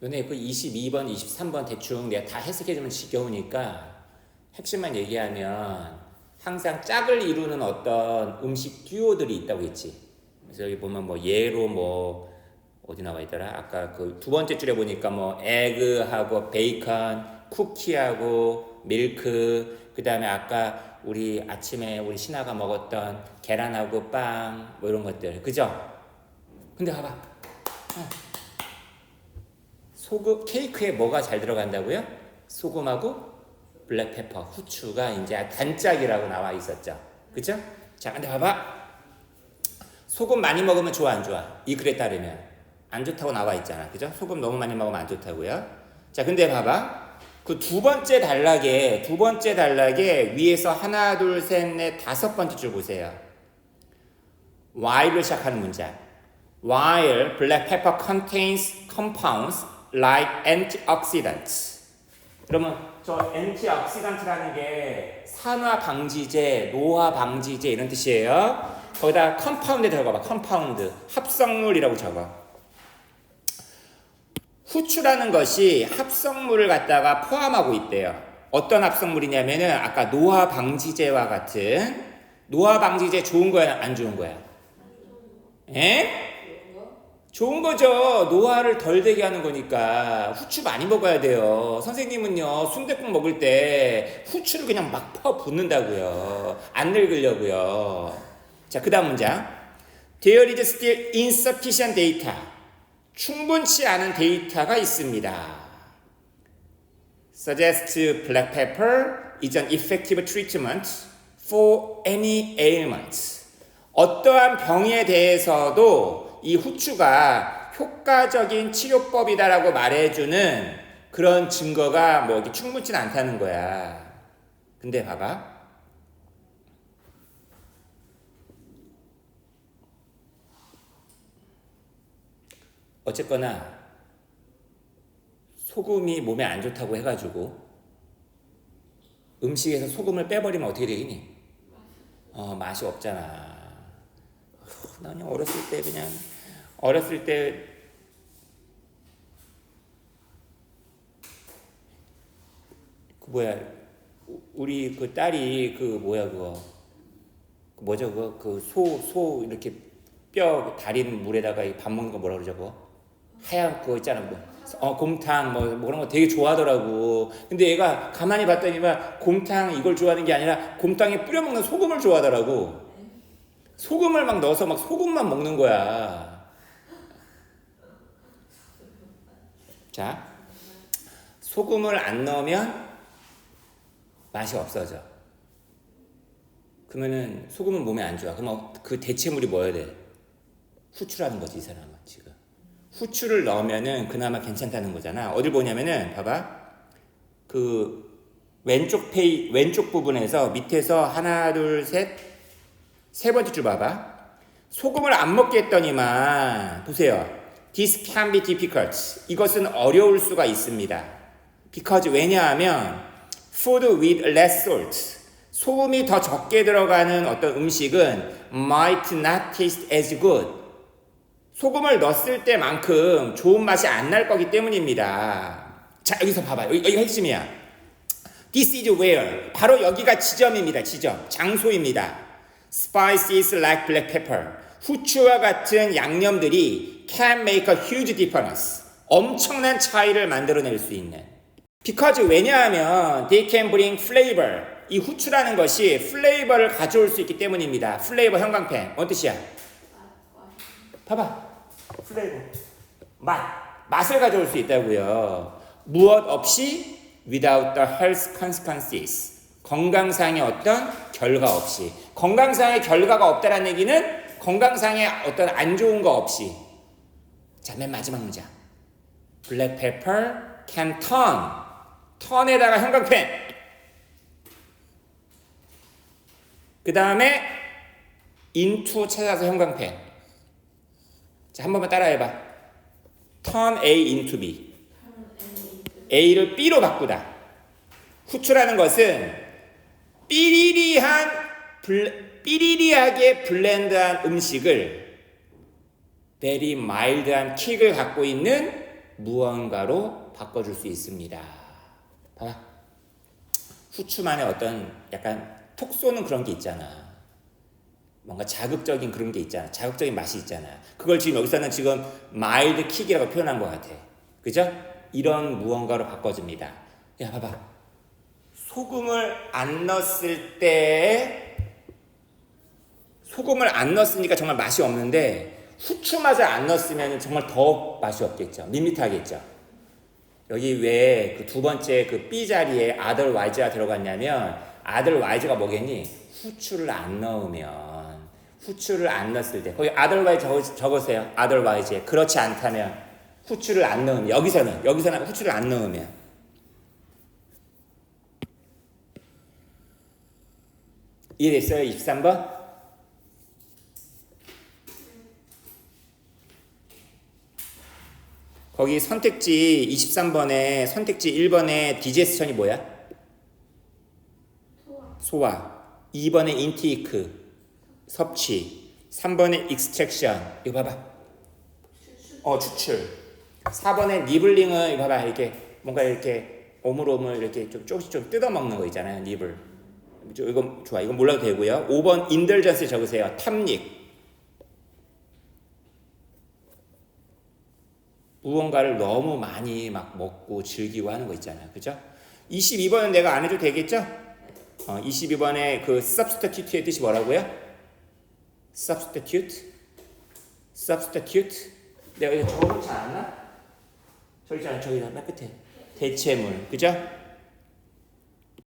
그 22번, 23번 대충 내가 다 해석해주면 지겨우니까 핵심만 얘기하면 항상 짝을 이루는 어떤 음식 듀오들이 있다고 했지. 그래서 여기 보면 뭐 예로 뭐 어디 나와 있더라? 아까 그 두 번째 줄에 보니까 뭐 에그하고 베이컨, 쿠키하고 밀크, 그 다음에 아까 우리 아침에 우리 신하가 먹었던 계란하고 빵, 뭐 이런 것들. 그죠? 근데 봐봐. 어. 소금, 케이크에 뭐가 잘 들어간다고요? 소금하고 블랙페퍼, 후추가 이제 단짝이라고 나와 있었죠. 그죠? 자, 근데 봐봐. 소금 많이 먹으면 좋아, 안 좋아? 이 글에 따르면. 안 좋다고 나와 있잖아. 그죠? 소금 너무 많이 먹으면 안 좋다고요. 자, 근데 봐봐. 그 두 번째 단락에, 두 번째 단락에 위에서 하나, 둘, 셋, 넷, 다섯 번째 줄 보세요. while을 시작하는 문장. While black pepper contains compounds like antioxidants. 그러면 저 antioxidant라는 게 산화 방지제, 노화 방지제 이런 뜻이에요. 거기다 compound 들어가봐. compound 합성물이라고 적어. 후추라는 것이 합성물을 갖다가 포함하고 있대요. 어떤 합성물이냐면은 아까 노화 방지제와 같은 노화 방지제 좋은 거야 안 좋은 거야? 에? 좋은 거죠. 노화를 덜 되게 하는 거니까 후추 많이 먹어야 돼요. 선생님은요 순댓국 먹을 때 후추를 그냥 막 퍼 붓는다고요. 안 늙으려고요. 자, 그다음 문장. There is still insufficient data. 충분치 않은 데이터가 있습니다. Suggest black pepper is an effective treatment for any ailment. 어떠한 병에 대해서도 이 후추가 효과적인 치료법이다라고 말해주는 그런 증거가 뭐 충분치는 않다는 거야. 근데 봐봐. 어쨌거나 소금이 몸에 안 좋다고 해가지고 음식에서 소금을 빼버리면 어떻게 되겠니? 어 맛이 없잖아. 나 그냥 어렸을 때 그냥 어렸을 때 그 뭐야 우- 우리 그 딸이 그 뭐야 그거? 그 뭐죠 그거? 그 소 소 이렇게 뼈 달인 물에다가 이밥 먹는 거 뭐라 그러죠 그거? 하얀 그거 있잖아 뭐. 어 곰탕 뭐, 뭐 그런 거 되게 좋아하더라고. 근데 얘가 가만히 봤더니만 곰탕 이걸 좋아하는 게 아니라 곰탕에 뿌려 먹는 소금을 좋아하더라고. 소금을 막 넣어서 막 소금만 먹는 거야. 자, 소금을 안 넣으면 맛이 없어져. 그러면은 소금은 몸에 안 좋아. 그럼 그 대체물이 뭐여야 돼? 후추라는 거지 이 사람은 지금. 후추를 넣으면은 그나마 괜찮다는 거잖아. 어딜 보냐면은 봐봐. 그 왼쪽 페이 왼쪽 부분에서 밑에서 하나 둘 셋. 세 번째 줄 봐봐. 소금을 안 먹게 했더니만 보세요. This can be difficult. 이것은 어려울 수가 있습니다. Because 왜냐하면 food with less salt. 소금이 더 적게 들어가는 어떤 음식은 might not taste as good. 소금을 넣었을 때만큼 좋은 맛이 안 날 거기 때문입니다. 자, 여기서 봐봐요. 여기, 여기 핵심이야. This is where. 바로 여기가 지점입니다. 지점. 장소입니다. Spices like black pepper. 후추와 같은 양념들이 can make a huge difference. 엄청난 차이를 만들어낼 수 있는. Because 왜냐하면 they can bring flavor. 이 후추라는 것이 플레이버를 가져올 수 있기 때문입니다. 플레이버 형광펜. 뭔 뜻이야? 봐봐. 플레이버. 맛. 맛을 가져올 수 있다고요. 무엇 없이 without the health consequences. 건강상의 어떤 결과 없이. 건강상의 결과가 없다는 얘기는 건강상의 어떤 안 좋은 거 없이. 자, 맨 마지막 문장. Black pepper can turn. 턴에다가 형광펜. 그 다음에 into 찾아서 형광펜. 자, 한 번만 따라해봐. turn A into B. A를 B로 바꾸다. 후추라는 것은 삐리리한 블, 삐리리하게 블렌드한 음식을 very mild한 킥을 갖고 있는 무언가로 바꿔줄 수 있습니다. 봐봐. 후추만의 어떤 약간 톡 쏘는 그런 게 있잖아. 뭔가 자극적인 그런 게 있잖아. 자극적인 맛이 있잖아. 그걸 지금 여기서는 지금 마일드 킥이라고 표현한 것 같아. 그죠? 이런 무언가로 바꿔줍니다. 야, 봐봐. 소금을 안 넣었을 때 소금을 안 넣었으니까 정말 맛이 없는데 후추맛을 안 넣었으면 정말 더 맛이 없겠죠. 밋밋하겠죠. 여기 왜 그 두 번째 그 B 자리에 아들 와이즈가 들어갔냐면 아들 와이즈가 뭐겠니? 후추를 안 넣으면 후추를 안 넣었을 때 거기 아들 와이즈 적으, 적으 세요. 아들 와이즈 그렇지 않다면 후추를 안 넣으면 여기서는 여기서는 후추를 안 넣으면 이해됐어요? 23번? 거기 선택지 23번에 선택지 1번에 디제스천이 뭐야? 소화. 소화. 2번에 인테이크 섭취. 3번에 익스트랙션 이거 봐봐. 어 추출. 4번에 니블링은 이거 봐봐 이렇게 뭔가 이렇게 오물오물 이렇게 좀 조금씩 좀 뜯어먹는 거 있잖아요 니블 저 이건 좋아. 이건 몰라도 되고요. 5번 인들전스 적으세요. 탐닉 무언가를 너무 많이 막 먹고 즐기고 하는 거 있잖아요 그죠? 22번은 내가 안 해도 되겠죠? 어, 22번에 그 substitute의 뜻이 뭐라고요? substitute? substitute? 내가 이거 적어놓지 않았나? 저기 있잖아, 저기 맨 끝에. 대체물, 그죠?